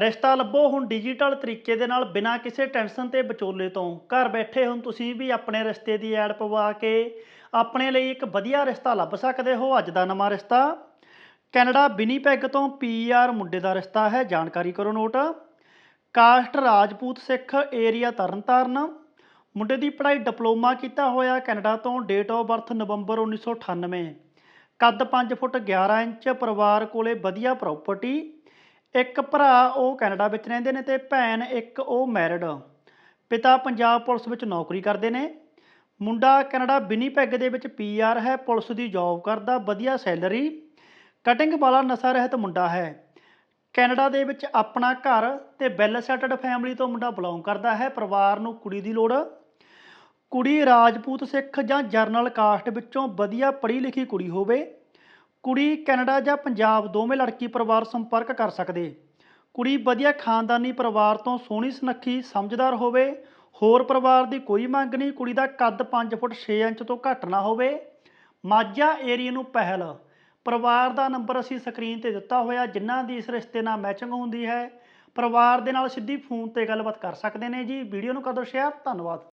ਰਿਸ਼ਤਾ ਲੱਭੋ ਹੁਣ ਡਿਜੀਟਲ ਤਰੀਕੇ ਦੇ ਨਾਲ ਬਿਨਾਂ ਕਿਸੇ ਟੈਨਸ਼ਨ ਤੇ ਵਿਚੋਲੇ ਤੋਂ। ਘਰ ਬੈਠੇ ਹੁਣ ਤੁਸੀਂ ਵੀ ਆਪਣੇ ਰਿਸ਼ਤੇ ਦੀ ਐਡ ਪਵਾ ਕੇ ਆਪਣੇ ਲਈ ਇੱਕ ਵਧੀਆ ਰਿਸ਼ਤਾ ਲੱਭ ਸਕਦੇ ਹੋ। ਅੱਜ ਦਾ ਨਵਾਂ ਰਿਸ਼ਤਾ ਕੈਨੇਡਾ ਬਿਨੀਪੈਗ ਤੋਂ ਪੀਆਰ ਮੁੰਡੇ ਦਾ ਰਿਸ਼ਤਾ ਹੈ। ਜਾਣਕਾਰੀ ਕਰੋ note. Caste Rajput Sikh area Tarn Taran. ਮੁੰਡੇ ਦੀ ਪੜ੍ਹਾਈ ਡਿਪਲੋਮਾ ਕੀਤਾ ਹੋਇਆ ਕੈਨੇਡਾ ਤੋਂ ਡੇਟ ਆਫ ਬਰਥ ਨਵੰਬਰ 1998 ਕੱਦ 5 ਫੁੱਟ 11 ਇੰਚ, ਪਰਿਵਾਰ ਕੋਲੇ ਵਧੀਆ ਪ੍ਰਾਪਰਟੀ ਇੱਕ ਭਰਾ ਉਹ ਕੈਨੇਡਾ ਵਿੱਚ ਰਹਿੰਦੇ ਨੇ ਤੇ ਭੈਣ ਇੱਕ ਉਹ ਮੈਰਿਡ। ਪਿਤਾ ਪੰਜਾਬ ਪੁਲਿਸ ਵਿੱਚ ਨੌਕਰੀ ਕਰਦੇ ਨੇ। ਮੁੰਡਾ ਕੈਨੇਡਾ ਵਿਨੀਪੈਗ ਦੇ ਵਿੱਚ ਪੀਆਰ ਹੈ, ਪੁਲਿਸ ਦੀ ਜੌਬ ਕਰਦਾ, ਵਧੀਆ ਸੈਲਰੀ। ਕਟਿੰਗ ਵਾਲਾ ਨਸ਼ਾ ਰਹਿਤ ਮੁੰਡਾ ਹੈ। ਕੈਨੇਡਾ ਦੇ ਵਿੱਚ ਆਪਣਾ ਘਰ ਤੇ ਵੈਲ ਸੈਟਲਡ ਫੈਮਿਲੀ ਤੋਂ ਮੁੰਡਾ ਬਿਲੋਂਗ ਕਰਦਾ ਹੈ, ਪਰਿਵਾਰ ਨੂੰ ਕੁੜੀ ਦੀ ਲੋੜ। ਕੁੜੀ ਰਾਜਪੂਤ ਸਿੱਖ ਜਾਂ ਜਰਨਲ ਕਾਸਟ ਵਿੱਚੋਂ ਵਧੀਆ ਪੜ੍ਹੀ ਲਿਖੀ ਕੁੜੀ ਹੋਵੇ। ਕੁੜੀ ਕੈਨੇਡਾ ਜਾਂ ਪੰਜਾਬ ਦੋਵੇਂ ਲੜਕੀ ਪਰਿਵਾਰ ਸੰਪਰਕ ਕਰ ਸਕਦੇ। ਕੁੜੀ ਵਧੀਆ ਖਾਨਦਾਨੀ ਪਰਿਵਾਰ ਤੋਂ ਸੋਹਣੀ ਸੁਨੱਖੀ ਸਮਝਦਾਰ ਹੋਵੇ, ਹੋਰ ਪਰਿਵਾਰ ਦੀ ਕੋਈ ਮੰਗ ਨਹੀਂ, ਕੁੜੀ ਦਾ ਕੱਦ 5 ਫੁੱਟ 6 ਇੰਚ ਤੋਂ ਘੱਟ ਨਾ ਹੋਵੇ। ਮਾਝਾ ਏਰੀਆ ਨੂੰ ਪਹਿਲ। ਪਰਿਵਾਰ ਦਾ ਨੰਬਰ ਅਸੀਂ ਸਕਰੀਨ ਤੇ ਦਿੱਤਾ ਹੋਇਆ, ਜਿਨ੍ਹਾਂ ਦੀ ਇਸ ਰਿਸ਼ਤੇ ਨਾਲ ਮੈਚਿੰਗ ਹੁੰਦੀ ਹੈ। ਪਰਿਵਾਰ ਦੇ ਨਾਲ ਸਿੱਧੀ ਫੋਨ ਤੇ ਗੱਲਬਾਤ ਕਰ ਸਕਦੇ ਨੇ ਜੀ। ਵੀਡੀਓ ਨੂੰ ਕਰ ਦਿਓ ਸ਼ੇਅਰ। ਧੰਨਵਾਦ।